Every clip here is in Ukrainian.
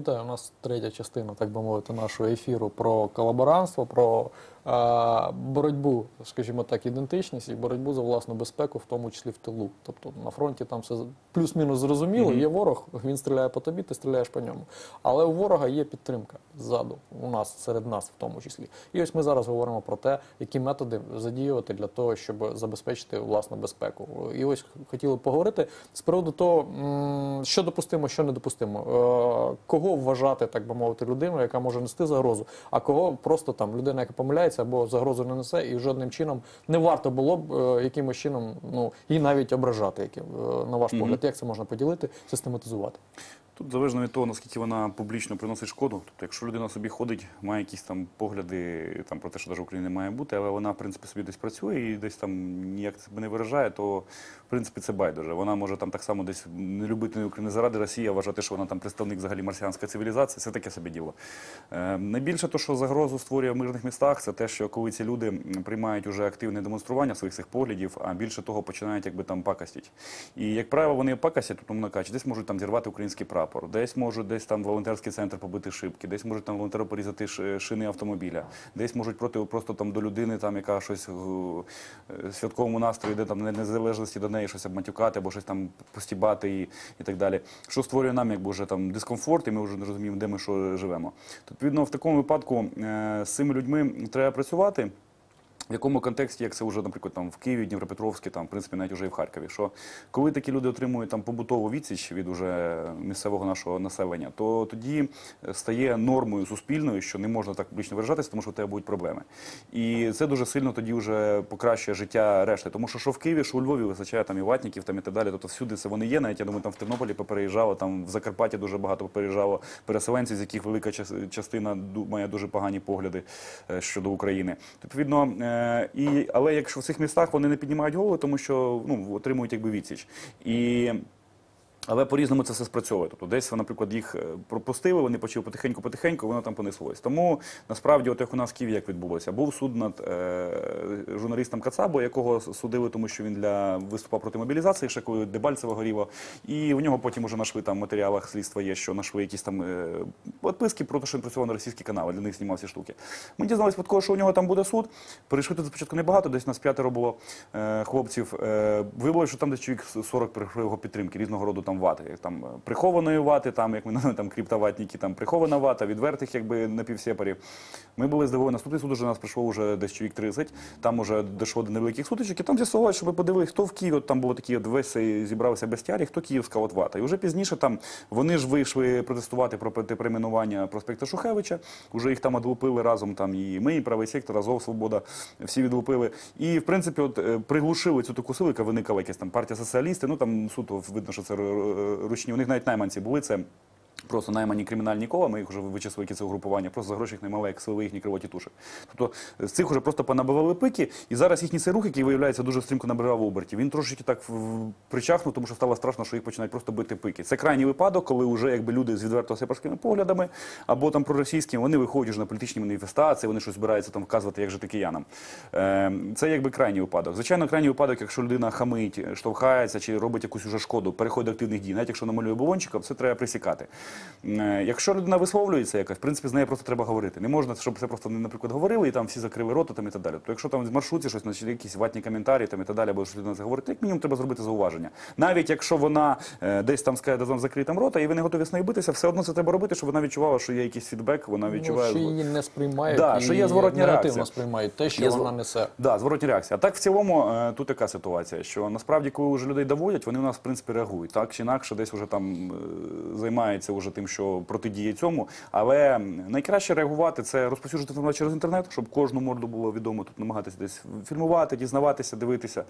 Вітаю, у нас третя частина, так би мовити, нашого ефіру про колаборантство, про е, боротьбу, скажімо так, ідентичність і боротьбу за власну безпеку, в тому числі в тилу. Тобто на фронті там все плюс-мінус зрозуміло. Є ворог, він стріляє по тобі, ти стріляєш по ньому. Але у ворога є підтримка ззаду, у нас серед нас, в тому числі. І ось ми зараз говоримо про те, які методи задіювати для того, щоб забезпечити власну безпеку. І ось хотіли поговорити з приводу того, що допустимо, що недопустимо. Е, Кого вважати, так би мовити, людиною, яка може нести загрозу, а кого просто там людина, яка помиляється або загрозу не несе, і жодним чином не варто було б е, якимось чином ну її навіть ображати. Яким е, на ваш погляд, як це можна поділити, систематизувати? Тут залежно від того, наскільки вона публічно приносить шкоду. Тобто, якщо людина собі ходить, має якісь там погляди там, про те, що навіть в Україні не має бути, але вона, в принципі, собі десь працює і десь там ніяк себе не виражає, то в принципі це байдуже. Вона може там так само десь не любити України заради Росії, а вважати, що вона там представник взагалі марсіанської цивілізації. Це таке собі діло. Е, найбільше то, що загрозу створює в мирних містах, це те, що коли ці люди приймають уже активне демонстрування своїх цих поглядів, а більше того починають якби там пакостіть. І як правило, вони пакостять, умовно кажучи, десь можуть там зірвати український прапор, десь можуть десь там волонтерський центр побити шибки, десь можуть там волонтери порізати шини автомобіля, десь можуть проти просто там до людини, там яка щось в е, святковому настрої, де там незалежності до неї щось обматюкати або щось там постібати і, і так далі. Що створює нам якби вже там дискомфорт, і ми вже не розуміємо, де ми що живемо. Відповідно, в такому випадку е, з цими людьми треба працювати. В якому контексті, як це вже, наприклад, там в Києві, Дніпропетровській, там, в принципі, навіть уже і в Харкові, що коли такі люди отримують там побутову відсіч від уже місцевого нашого населення, то тоді стає нормою суспільною, що не можна так публічно виражатися, тому що у тебе будуть проблеми. І це дуже сильно тоді вже покращує життя решти. Тому що що в Києві, що у Львові вистачає там і ватників, там і так далі. Тобто всюди це вони є. Навіть я думаю, там в Тернополі попереїжджало, там в Закарпатті дуже багато попереїжджало переселенців, з яких велика час- частина має дуже погані погляди е, щодо України. Відповідно, е, і але якщо в цих містах вони не піднімають голову, тому що ну отримують якби відсіч і. Але по-різному це все спрацьовує. Тобто десь, наприклад, їх е, пропустили, вони почали потихеньку-потихеньку, воно там понеслось. Тому насправді, от як у нас в Києві як відбулося, був суд над е, журналістом Кацабо, якого судили, тому що він для виступав проти мобілізації, ще коли Дебальцево горіло. І у нього потім уже нашли там в матеріалах слідства є, що нашли якісь там е, підписки про те, що він працював на російські канали, для них знімав ці штуки. Ми дізналися випадково, що у нього там буде суд. Перейшли туди спочатку небагато, десь нас п'ятеро було е, хлопців. Е, виявилося, що там десь чоловік 40 прийшли його підтримки, різного роду там вати. Як там е, прихованої вати, там, як ми називаємо, там криптоватники, там прихована вата, відвертих якби напівсепарів. Ми були здивовані. Наступний суд уже нас прийшло вже десь чоловік 30. Там уже дійшло до невеликих сутичок, і там з'ясувалося, що ми подивилися, хто в Києві, от там було такі, от весь зібрався бестіарій, хто київська от вата. І вже пізніше там вони ж вийшли протестувати проти перейменування проспекта Шухевича. Уже їх там одлупили разом. Там і ми, і правий сектор, Азов, Свобода, всі відлупили. І в принципі, от е, приглушили цю таку силу, яка виникала якась там партія соціалісти. Ну там суто видно, що це ручні. У них навіть найманці були це. Просто наймані кримінальні кола, ми їх вже вичислили, які це угрупування, просто за гроші їх наймали, як сили їхні кривоті туші. Тобто з цих вже просто понабивали пики, і зараз їхній цей рух, який виявляється дуже стрімко набирав обертів, він трошечки так причахнув, тому що стало страшно, що їх починають просто бити пики. Це крайній випадок, коли вже якби люди з відверто сепарськими поглядами або там проросійськими, вони виходять на політичні маніфестації, вони щось збираються там вказувати, як жити киянам. Е, це якби крайній випадок. Звичайно, крайній випадок, якщо людина хамить, штовхається чи робить якусь уже шкоду, переходить до активних дій, навіть якщо намалює балончиком, це треба присікати. Е, Якщо людина висловлюється якось, в принципі, з нею просто треба говорити. Не можна, щоб це просто, наприклад, говорили і там всі закрили рота там і так далі. То якщо там в маршруті щось, значить, якісь ватні коментарі там і так далі, або що людина заговорить, як мінімум треба зробити зауваження. Навіть якщо вона е, десь там скаже, там закриє там рота, і ви не готові з нею битися, все одно це треба робити, щоб вона відчувала, що є якийсь фідбек, вона відчуває. Ну, що її не сприймають, Да, і що є зворотня реакція. сприймають те, що Є вона несе. Да, зворотня реакція. А так в цілому е, тут така ситуація, що насправді, коли вже людей доводять, вони у нас в принципі реагують. Так чи інакше, десь вже там е, вже тим, що протидіє цьому. Але найкраще реагувати це розповсюджувати інформацію через інтернет, щоб кожну морду було відомо. Тут намагатися десь фільмувати, дізнаватися, дивитися.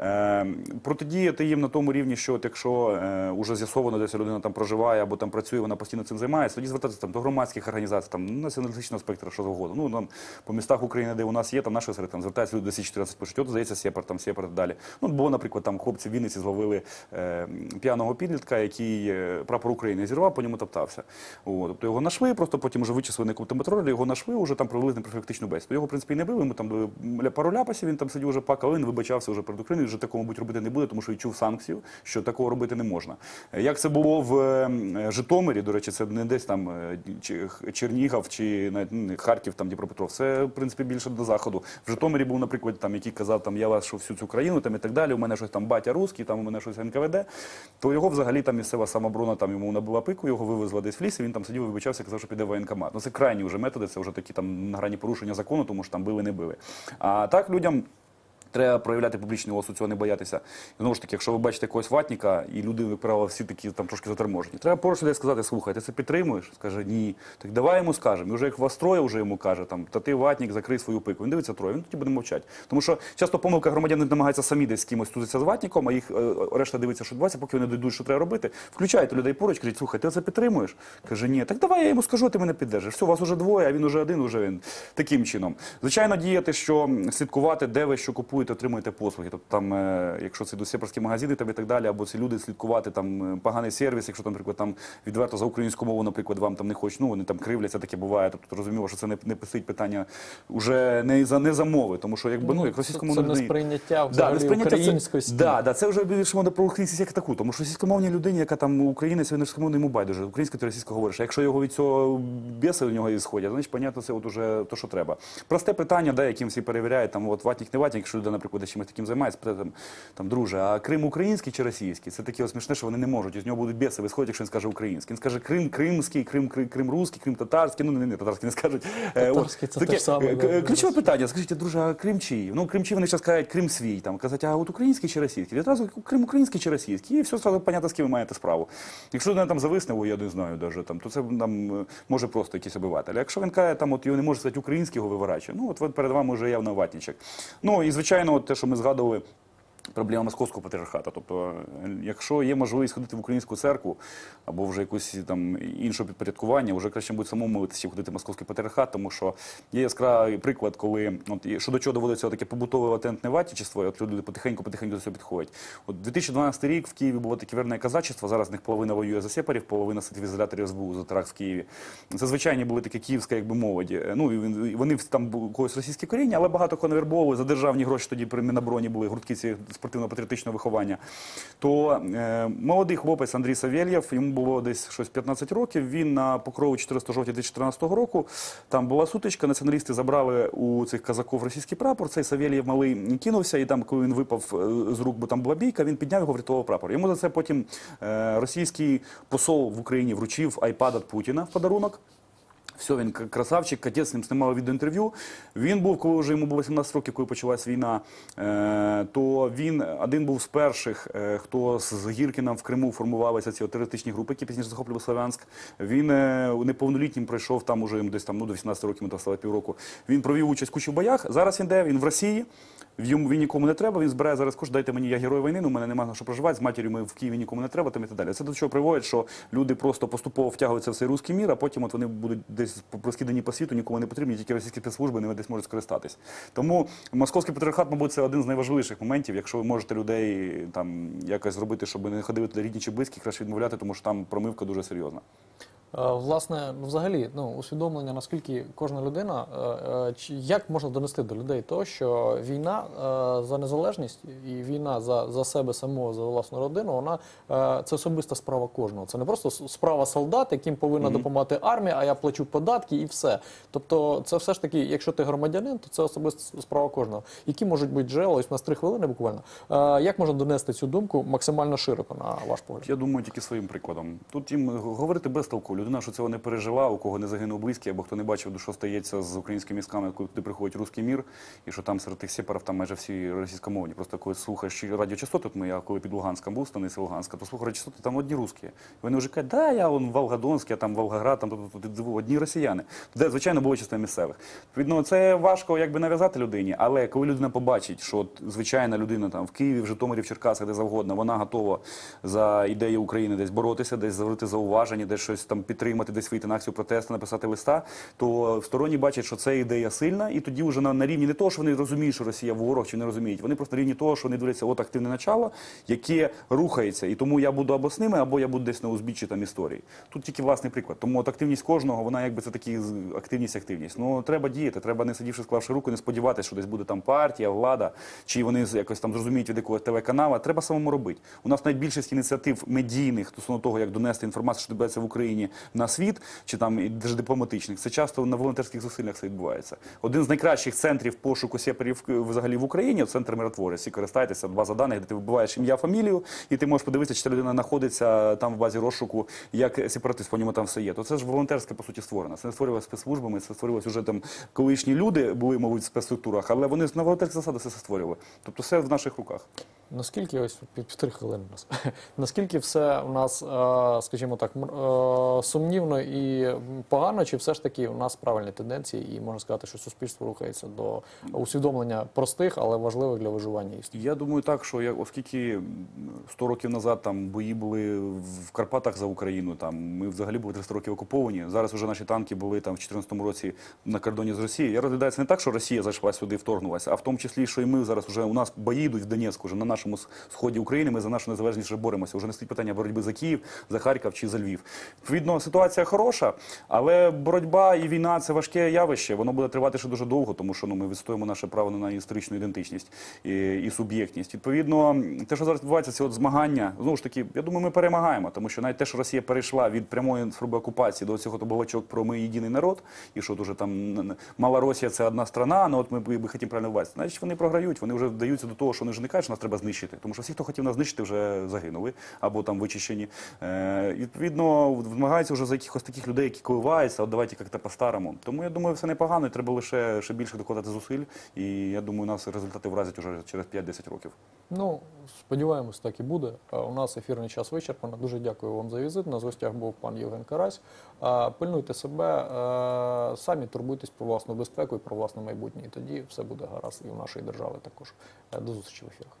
Е, протидіяти їм на тому рівні, що от якщо е, з'ясовано, десь людина там проживає або там працює, вона постійно цим займається, тоді звертатися там до громадських організацій, там ну, націоналістичного спектра, що завгодно. Ну там по містах України, де у нас є, там наші серед там звертаються люди до Сі 14 пишуть, от здається, Сєпар, там Сєпар далі. Ну, було, наприклад, там хлопці в Вінниці зловили е, п'яного підлітка, який е, прапор України зірвав, по ньому ньому топтався. От, тобто його нашли, просто потім вже вичислили на якому контролі, його нашли, вже там провели профілактичну бесіду. Його, в принципі, і не били, йому там дали пару ляпасів, він там сидів вже пакав, він вибачався вже перед Україною, вже такого, мабуть, робити не буде, тому що відчув санкцію, що такого робити не можна. Е, Як це було в е, Житомирі, до речі, це не десь там е, Чернігів чи навіть ну, Харків, там Дніпропетров, це в принципі більше до заходу. В Житомирі був, наприклад, там який казав, там я вас що всю цю країну там і так далі. У мене щось там батя русський, там у мене щось НКВД. То його взагалі там місцева самоборона там йому набила пику, його вивезла десь в ліс, і він там сидів, вибачався, казав, що піде в воєнкомат. Ну це крайні вже методи, це вже такі там на грані порушення закону, тому що там били, не били. А так людям. Треба проявляти публічний осуд, цього не боятися. І знову ж таки, якщо ви бачите якогось ватніка, і люди, як правило, всі такі там трошки заторможені. Треба поруч людей сказати, слухай, ти це підтримуєш? Скаже, ні. Так давай йому скажемо. І вже як вас троє вже йому каже, там, та ти ватнік, закрий свою пику. Він дивиться троє, він тоді буде мовчати. Тому що часто помилка громадян намагаються самі десь з кимось тузитися з ватніком, а їх е, решта дивиться, що відбувається, поки вони дійдуть, що треба робити. Включайте людей поруч, кажіть, слухай, ти це підтримуєш? Каже, ні, так давай я йому скажу, ти мене піддержиш. Все, вас уже двоє, а він уже один, уже він таким чином. Звичайно, діяти, що слідкувати, де ви що купуєте, отримуєте послуги. Тобто там, е, якщо це йдуть сепарські магазини там і так далі, або ці люди слідкувати там е, поганий сервіс, якщо там, наприклад, там відверто за українську мову, наприклад, вам там не хочуть, ну вони там кривляться, таке буває. Тобто розуміло, що це не, не писить питання вже не за не за мови, тому що якби ну як російськомовна це не людині- сприйняття Да, взагалі несприйняття це- Да, да, це вже більше мова про українськість як таку, тому що російськомовній людині, яка там українець, він російськомовний йому байдуже. Українська ти російська говориш. А якщо його від цього біси у нього і сходять, значить, понятно, це от уже то, що треба. Просте питання, да, яким всі перевіряють, там от ватник, не ватник, якщо людина, наприклад, чимось таким займається, питає, там, там, друже, а Крим український чи російський? Це таке смішне, що вони не можуть. З нього будуть біси висходять, якщо він скаже український. Він скаже Крим кримський, Крим, Крим, Крим русський, Крим татарський, ну не, не татарський не скажуть. Е, Татарський це таке, те саме, е, е. Ключове питання, скажіть, друже, а Крим чий? Ну, Крим чий, вони зараз кажуть Крим свій. Там казати, а от український чи російський? Відразу Крим український чи російський? І все одразу понятно, з ким ви маєте справу. Якщо людина там зависне, о, я не знаю даже, там, то це там може просто якийсь обиватель. А якщо він каже, там от його не може сказати український, його виворачує, ну от от перед вами вже явно ватнічок. Ну і звичайно, от те, що ми згадували. Проблема московського патріархату. Тобто, е, якщо є можливість ходити в українську церкву або вже якусь там інше підпорядкування, вже краще буде самому молитися, ходити в московський патріархат, тому що є яскравий приклад, коли от і що до чого доводиться таке побутове латентне ватічество, і от люди потихеньку потихеньку до цього підходять. От 2012 рік в Києві було таке вірне казачество. Зараз в них половина воює за сепарів, половина сидить в ізоляторі за теракт в Києві. Це звичайні були такі київська, якби молоді. Е, Ну і вони там були когось російське коріння, але багато кого навербовували за державні гроші. Тоді при Мінобороні були гуртки ці спортивно-патріотичного виховання. То е, молодий хлопець Андрій Савєлєв, йому було десь щось 15 років. Він на покрову 14 жовтня 2014 року. Там була сутичка. Націоналісти забрали у цих казаків російський прапор. Цей Савєлєв малий кинувся, і там, коли він випав е, з рук, бо там була бійка, він підняв його, врятував прапор. Йому за це потім е, російський посол в Україні вручив айпад Путіна в подарунок. Все, він красавчик, катець, з ним знімали відеоінтерв'ю. Він був, коли вже йому було 18 років, коли почалась війна, е, то він один був з перших, е, хто з Гіркіном в Криму формувалися ці терористичні групи, які пізніше захоплювали Слов'янськ. Він е, неповнолітнім пройшов там уже десь там ну, до 18 років, стало півроку. Він провів участь в кучі боях. Зараз він де? Він в Росії. Йому він нікому не треба. Він збирає зараз кошти, дайте мені, я герой війни, ну, у мене немає на що проживати. З матір'ю ми в Києві нікому не треба, там і так далі. Це до чого приводить, що люди просто поступово втягуються в цей руський мір, а потім от вони будуть десь розкидані по світу, нікому не потрібні, тільки російські спецслужби ними десь можуть скористатись. Тому московський патріархат, мабуть, це один з найважливіших моментів. Якщо ви можете людей там якось зробити, щоб не ходили рідні чи близькі, краще відмовляти, тому що там промивка дуже серйозна. Е, Власне, взагалі, ну, усвідомлення, наскільки кожна людина, е, е, як можна донести до людей то, що війна за незалежність і війна за, за себе самого, за власну родину, вона це особиста справа кожного. Це не просто справа солдат, яким повинна допомагати армія, а я плачу податки і все. Тобто, це все ж таки, якщо ти громадянин, то це особиста справа кожного. Які можуть бути джерела, ось у нас три хвилини буквально. Як можна донести цю думку максимально широко, на ваш погляд? Я думаю, тільки своїм прикладом. Тут їм говорити без толку. Людина, що цього не пережила, у кого не загинув близький, або хто не бачив, що стається з українськими військами, коли туди приходить русський мір, і що там серед тих сепарів там майже всі російськомовні. Просто коли слухаєш радіочастоти, от ми, я коли під Луганськом був, станиця Луганська, то слухаю радіочастоти, там одні русські. Вони вже кажуть, да, я он Волгодонськ, я там Волгоград, там одні росіяни. Де, звичайно, було частина місцевих. Відповідно, це важко якби нав'язати людині, але коли людина побачить, що звичайна людина там в Києві, в Житомирі, в Черкасах, де завгодно, вона готова за ідею України десь боротися, десь завжди зауваження, десь щось там підтримати, десь вийти на акцію протесту, написати листа, то сторонні бачать, що це ідея сильна, і тоді вже на, на рівні не того, що вони розуміють, що Росія ворог чи не розуміють. Вони просто на рівні того, що вони дивляться от активне начало, яке рухається, і тому я буду або з ними, або я буду десь на узбіччі там історії. Тут тільки власний приклад. Тому от активність кожного, вона якби це такі активність, активність. Ну треба діяти, треба не сидівши, склавши руку, не сподіватися, що десь буде там партія, влада, чи вони якось там зрозуміють від якогось телеканала. Треба самому робити. У нас навіть більшість ініціатив медійних стосовно того, як донести інформацію, що відбувається в Україні на світ, чи там і дипломатичних. Це часто на волонтерських зусиллях все відбувається. Один з найкращих центрів пошуку сеперів в- взагалі в Україні центр миротворець. Всі користайтеся, база даних, де ти вбиваєш ім'я, фамілію, і ти можеш подивитися, чи людина знаходиться там в базі розшуку, як сепаратист, по ньому там все є. То це ж волонтерське по суті створено. Це не створювалося спецслужбами, це створювалося вже там колишні люди були, мабуть, в спецструктурах, але вони на волонтерських засадах все створювали. Тобто все в наших руках. Наскільки ось півтори хвилини у нас, наскільки все у нас, е, скажімо так, е, сумнівно і погано, чи все ж таки у нас правильні тенденції, і можна сказати, що суспільство рухається до усвідомлення простих, але важливих для виживання істин? Я думаю так, що як, оскільки м, 100 років назад там бої були в Карпатах за Україну, там ми взагалі були 300 років окуповані. Зараз вже наші танки були там в 2014 році на кордоні з Росією. Я розглядаю це не так, що Росія зайшла сюди, вторгнулася, а в тому числі, що і ми зараз вже у нас бої йдуть в Донецьку, вже на нашому сході України. Ми за нашу незалежність вже боремося. Вже не стоїть питання боротьби за Київ, за Харків чи за Львів. Відповідно, ситуація хороша, але боротьба і війна це важке явище. Воно буде тривати ще дуже довго, тому що ну ми відстоїмо наше право на історичну ідентичність і, і суб'єктність. Відповідно, те, що зараз відбувається, ці от змагання, знову ж таки, я думаю, ми перемагаємо, тому що навіть те, що Росія перейшла від прямої спроби окупації до цього балачок про ми єдиний народ, і що дуже там мала Росія це одна страна, ну от ми, ми хотімо правильно ввести. Значить, вони програють, вони вже вдаються до того, що вони вже не кажуть, що нас треба знищити, тому що всі, хто хотів нас знищити, вже загинули або там вичищені. Е, відповідно, вимагається вже за якихось таких людей, які коливаються, от давайте як-то по-старому. Тому я думаю, все непогано, і треба лише ще більше докладати зусиль. І я думаю, нас результати вразять уже через 5-10 років. Ну, сподіваємось, так і буде. Е, У нас ефірний час вичерпано. Дуже дякую вам за візит. На гостях був пан Євген Карась. Е, Пильнуйте себе, е, самі турбуйтесь про власну безпеку і про власне майбутнє. І тоді все буде гаразд і у нашої держави також. До зустрічі в ефірах.